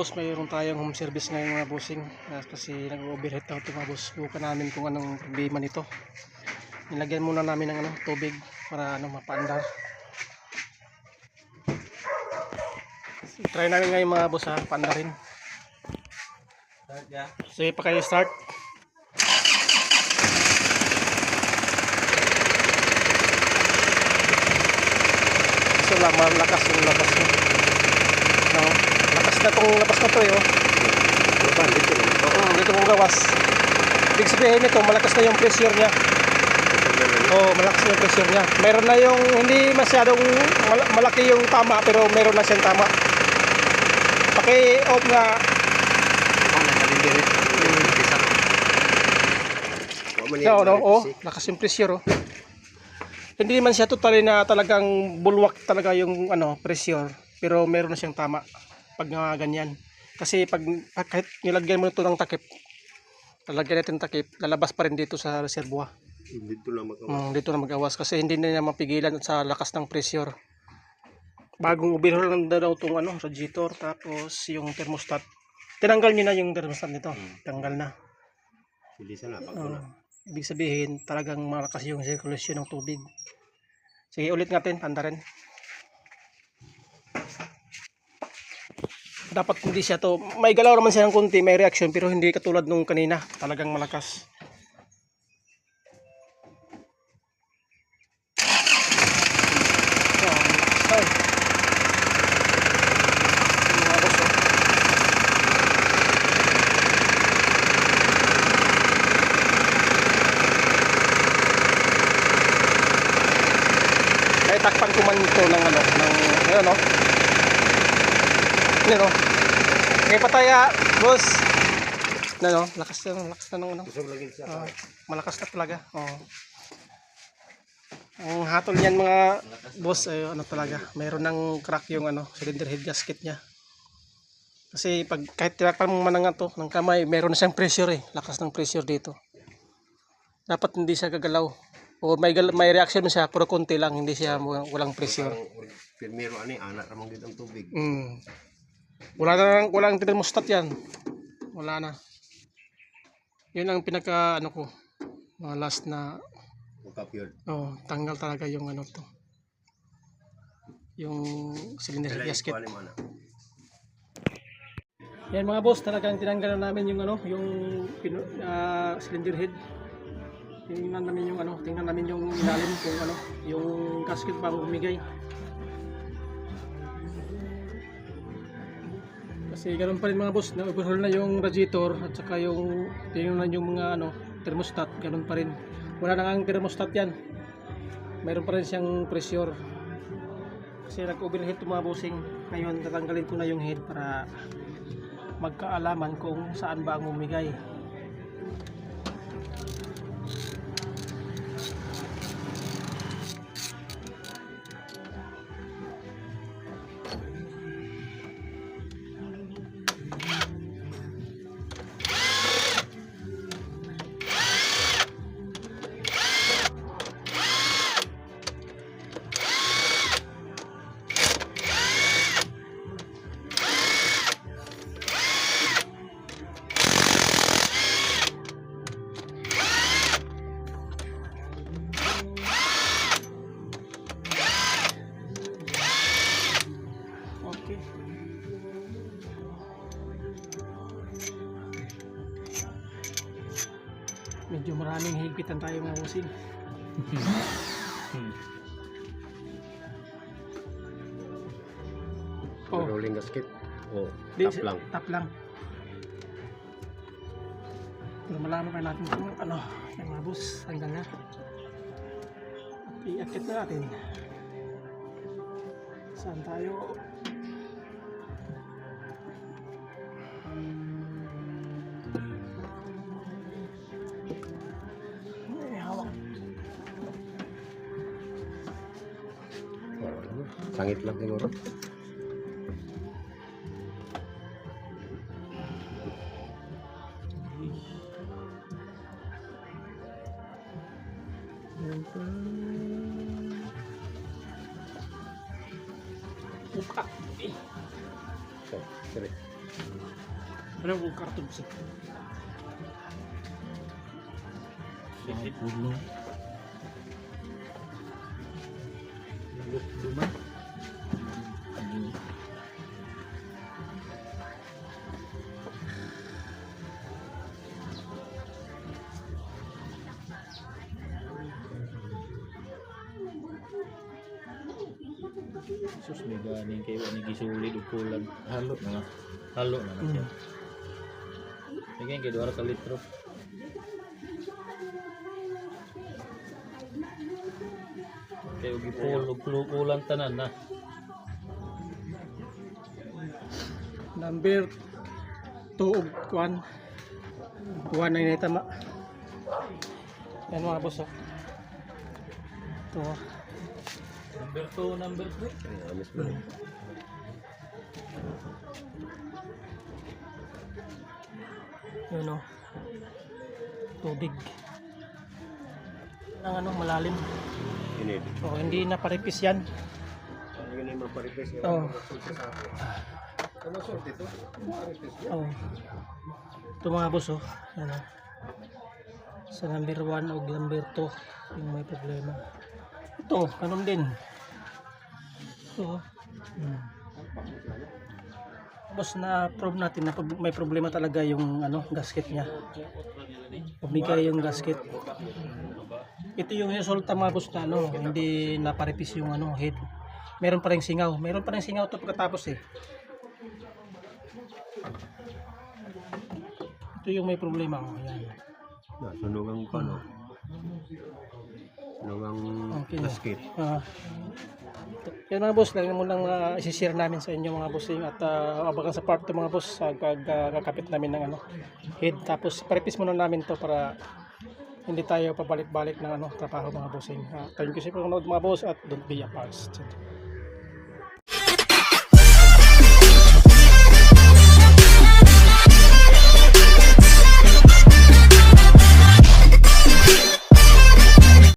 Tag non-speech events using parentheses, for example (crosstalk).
boss, mayroon tayong home service ngayon mga bossing. Ah, Kasi nag-overheat na ito mga boss. Bukan namin kung anong problema nito. Nilagyan muna namin ng ano, tubig para ano, mapaandar. Try namin ngayon mga boss ha, paandarin. Sige pa kayo start. So malakas yung labas. No? Na tong labas na to eh. Oh. Mm, dito mo gawas. Ibig sabihin nito, malakas na yung pressure niya. Oh, malakas na yung pressure niya. Meron na yung, hindi masyadong mal- malaki yung tama, pero meron na siyang tama. Paki-off nga, No, no, oh, lakas yung pressure, oh. Hindi man siya totally na talagang bulwak talaga yung ano, pressure, pero meron na siyang tama pag nga ganyan. Kasi pag, pag kahit nilagyan mo ito ng takip, lalagyan natin ng takip, lalabas pa rin dito sa reservoir. Dito lang magawa. Mm, dito na mag-awas kasi hindi na niya mapigilan sa lakas ng pressure. Bagong overhaul lang daw itong ano, radiator tapos yung thermostat. Tinanggal niyo na yung thermostat nito. Tanggal na. Bilisan na. Pag Oo. wala. ibig sabihin, talagang malakas yung circulation ng tubig. Sige, ulit natin, tanda rin. Dapat hindi siya to, may galaw naman siya ng konti, may reaction, pero hindi katulad nung kanina. Talagang malakas. Takpan ko man ito ng ano, ng, ano, no? Ano, no? Kaya pataya, boss. Ano, no? Lakas na, lakas na ng ano. Oo, malakas na talaga. Oo. Ang hatol niyan mga boss, ay, ano talaga, mayroon ng crack yung ano, cylinder head gasket niya. Kasi pag kahit tinakpan mo man ng to, ng kamay, meron na siyang pressure eh. Lakas ng pressure dito. Dapat hindi siya gagalaw. O may gal- may reaction siya, pero konti lang, hindi siya walang pressure. Primero ani anak ramang dito ang tubig. Mm. Wala na walang thermostat yan. Wala na. Yun ang pinaka ano ko, mga last na Magkapyod. Oh, tanggal talaga yung ano to. Yung cylinder head gasket. Yan mga boss, talagang tinanggal na namin yung ano, yung ah, cylinder head. Tingnan namin yung ano, tingnan namin yung ilalim kung ano, yung gasket ba bumigay. Kasi ganun pa rin mga boss, na-overhaul na yung radiator at saka yung tingnan yung mga ano, thermostat, ganun pa rin. Wala na ang thermostat yan. Mayroon pa rin siyang pressure. Kasi nag-overheat yung mga bossing. Ngayon, tatanggalin ko na yung head para magkaalaman kung saan ba ang umigay. Medyo maraming higpitan tayo mga bossing. (laughs) Oh, Rolling gasket. Oh, di- tap lang. Tap lang. Pero malaman pa natin kung ano, yung mga boss, hanggang na. Iakit na natin. Saan tayo? Sangit lang siguro. Buka. Eh, So, sorry. Ano kung karton sa Ang pulo. Luma. Ano? Sus, may ganing kayo ani gisulid og kulang. Halo na nga. Halo na nga siya. Bigyan kay 2 ka litro. Kaya og ipul og kulang tanan na. number 2 ug 1 1 na tama yan mga boss oh. ito. Number 2, number 3. Ay, amis ba? yun oh. tubig ang ano malalim Init. oh, hindi na paripis yan Ano yun yung maparipes yun? oh. Ano sort ito? Maparipes yun. Oh. Ito mga boss. Yan oh. Sa number 1 o number 2 yung may problema. Ito, ganun din. Ito. oh. Hmm. Boss na prove natin na may problema talaga yung ano gasket niya. Pumigay yung gasket. Ito yung resulta mga boss na ano, hindi naparipis yung ano head. Meron pa rin singaw. Meron pa rin singaw to pagkatapos eh. Ito yung may problema ko. Ayan. Nasunog ang pano. Sunog ang Okay. basket. Ah. Yan mga boss, lang mo lang uh, isi-share namin sa inyo mga bossing at uh, abakan sa part to mga boss sa pagkakapit namin ng ano head tapos paripis muna namin to para hindi tayo pabalik-balik ng ano trabaho mga bossing. Uh, thank you sa panonood mga boss at don't be a past.